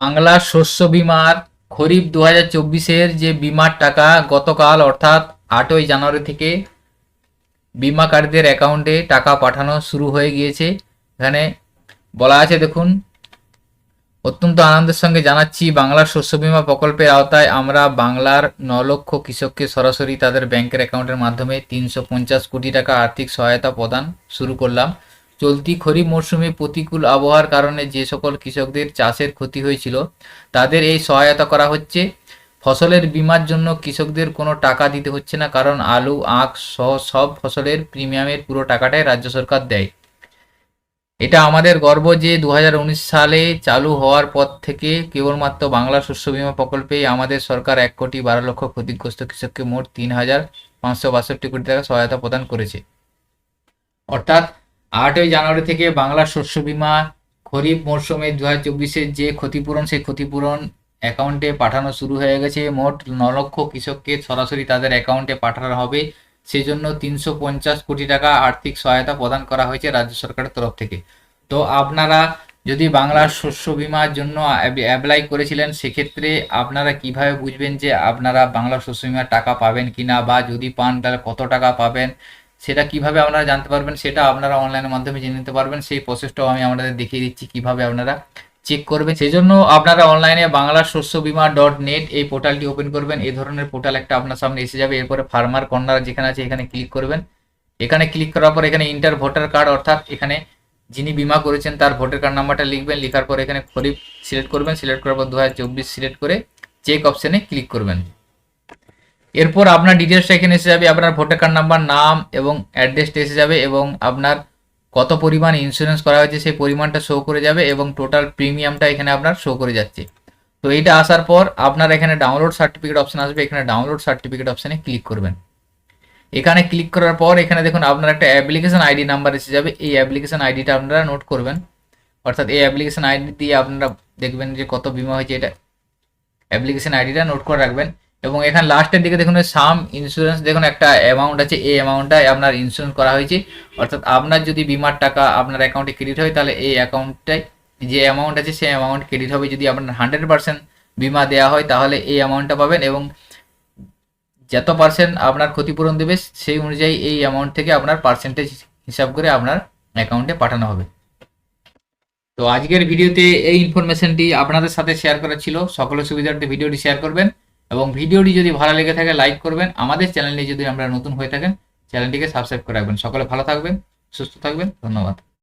বাংলা শস্য বিমার খরিফ দু হাজার চব্বিশের যে বিমার টাকা গতকাল অর্থাৎ আটই জানুয়ারি থেকে বিমাকারীদের অ্যাকাউন্টে টাকা পাঠানো শুরু হয়ে গিয়েছে। এখানে বলা আছে, দেখুন, অত্যন্ত আনন্দের সঙ্গে জানাচ্ছি বাংলার শস্য বিমা প্রকল্পের আওতায় আমরা বাংলার ন লক্ষ কৃষককে সরাসরি তাদের ব্যাংকের অ্যাকাউন্টের মাধ্যমে তিনশো পঞ্চাশ কোটি টাকা আর্থিক সহায়তা প্রদান শুরু করলাম। চলতি খরিফ মরশুমে প্রতিকূল আবহাওয়ার কারণে যে সকল কৃষকদের চাষের ক্ষতি হয়েছিল, তাদের এই সহায়তা করা হচ্ছে। ফসলের বীমার জন্য কৃষকদের কোনো টাকা দিতে হচ্ছে না, কারণ আলু, আখ সহ সব ফসলের প্রিমিয়ামের পুরো টাকাটাই রাজ্য সরকার দেয়। এটা আমাদের গর্ব যে দু হাজার উনিশ সালে চালু হওয়ার পর থেকে কেবলমাত্র বাংলা শস্য বীমা প্রকল্পে আমাদের সরকার এক কোটি বারো লক্ষ ক্ষতিগ্রস্ত কৃষককে মোট তিন হাজার পাঁচশো বাষট্টি কোটি টাকা সহায়তা প্রদান করেছে। অর্থাৎ আটই জানুয়ারি থেকে বাংলা শস্য বীমা খরিফ মরশুমে দু হাজার চব্বিশের যে ক্ষতিপূরণ, সেই ক্ষতিপূরণ অ্যাকাউন্টে পাঠানো শুরু হয়ে গেছে। মোট ন লক্ষ কৃষককে সরাসরি তাদের অ্যাকাউন্টে পাঠানো হবে। সেজন্য তিনশো পঞ্চাশ কোটি টাকা আর্থিক সহায়তা প্রদান করা হয়েছে রাজ্য সরকারের তরফ থেকে। তো আপনারা যদি বাংলার শস্য বীমার জন্য অ্যাপ্লাই করেছিলেন, সেক্ষেত্রে আপনারা কীভাবে বুঝবেন যে আপনারা বাংলা শস্য বিমার টাকা পাবেন কিনা? বা যদি পান, তাহলে কত টাকা পাবেন? সেটা কীভাবে আপনারা জানতে পারবেন, সেটা আপনারা অনলাইনের মাধ্যমে জেনে নিতে পারবেন। সেই প্রসেসটাও আমি আপনাদের দেখিয়ে দিচ্ছি কীভাবে আপনারা চেক করবেন। সেই জন্য আপনারা অনলাইনে বাংলা শস্য বীমা ডট নেট এই পোর্টালটি ওপেন করবেন। এই ধরনের পোর্টাল একটা আপনার সামনে এসে যাবে। এরপরে ফার্মার কর্নার যেখানে আছে, এখানে ক্লিক করবেন। এখানে ক্লিক করার পর এখানে ইন্টার ভোটার কার্ড অর্থাৎ এখানে যিনি বিমা করেছেন, তার ভোটার কার্ড নাম্বারটা লিখবেন। লেখার পর এখানে খরিফ সিলেক্ট করবেন। সিলেক্ট করার পর দু হাজার চব্বিশ সিলেক্ট করে চেক অপশানে ক্লিক করবেন। এরপর আপনার ডিটেলসটা এখানে এসে যাবে, আপনার ভোটার কার্ড নাম্বার নাম এবং অ্যাড্রেসটা এসে যাবে এবং আপনার কত পরিমাণ ইন্স্যুরেন্স করা হয়েছে সেই পরিমাণটা শো করে যাবে এবং টোটাল প্রিমিয়ামটা এখানে আপনার শো করে যাচ্ছে। তো এইটা আসার পর আপনার এখানে ডাউনলোড সার্টিফিকেট অপশন আসবে, এখানে ডাউনলোড সার্টিফিকেট অপশানে ক্লিক করবেন। এখানে ক্লিক করার পর এখানে দেখুন আপনার একটা অ্যাপ্লিকেশন আইডি নাম্বার এসে যাবে, এই অ্যাপ্লিকেশন আইডিটা আপনারা নোট করবেন। অর্থাৎ এই অ্যাপ্লিকেশন আইডি দিয়ে আপনারা দেখবেন যে কত বিমা হয়েছে, এটা অ্যাপ্লিকেশন আইডিটা নোট করে রাখবেন। এবং এখানে লাস্টের দিকে দেখুন সাম ইন্স্যুরেন্স দেখুন, একটা অ্যামাউন্ট আছে, এই অ্যামাউন্টটা আপনার ইন্স্যুরেন্স করা হয়েছে। অর্থাৎ আপনার যদি বিমার টাকা আপনার অ্যাকাউন্টে ক্রেডিট হয়, তাহলে এই অ্যাকাউন্টটাই যে অ্যামাউন্ট আছে, সেই অ্যামাউন্ট ক্রেডিট হবে। যদি আপনার হান্ড্রেড পার্সেন্ট বিমা দেওয়া হয়, তাহলে এই অ্যামাউন্টটা পাবেন এবং যত পার্সেন্ট আপনার ক্ষতিপূরণ দেবে, সেই অনুযায়ী এই অ্যামাউন্ট থেকে আপনার পার্সেন্টেজ হিসাব করে আপনার অ্যাকাউন্টে পাঠানো হবে। তো আজকের ভিডিওতে এই ইনফরমেশনটি আপনাদের সাথে শেয়ার করা ছিল। সকলের সুবিধার্থে ভিডিওটি শেয়ার করবেন। এবং ভিডিওটি যদি ভালো লেগে থাকে, লাইক করবেন। আমাদের চ্যানেলে যদি আমরা নতুন হয়ে থাকেন, চ্যানেলটিকে সাবস্ক্রাইব করে রাখবেন। সকলে ভালো থাকবেন, সুস্থ থাকবেন। ধন্যবাদ।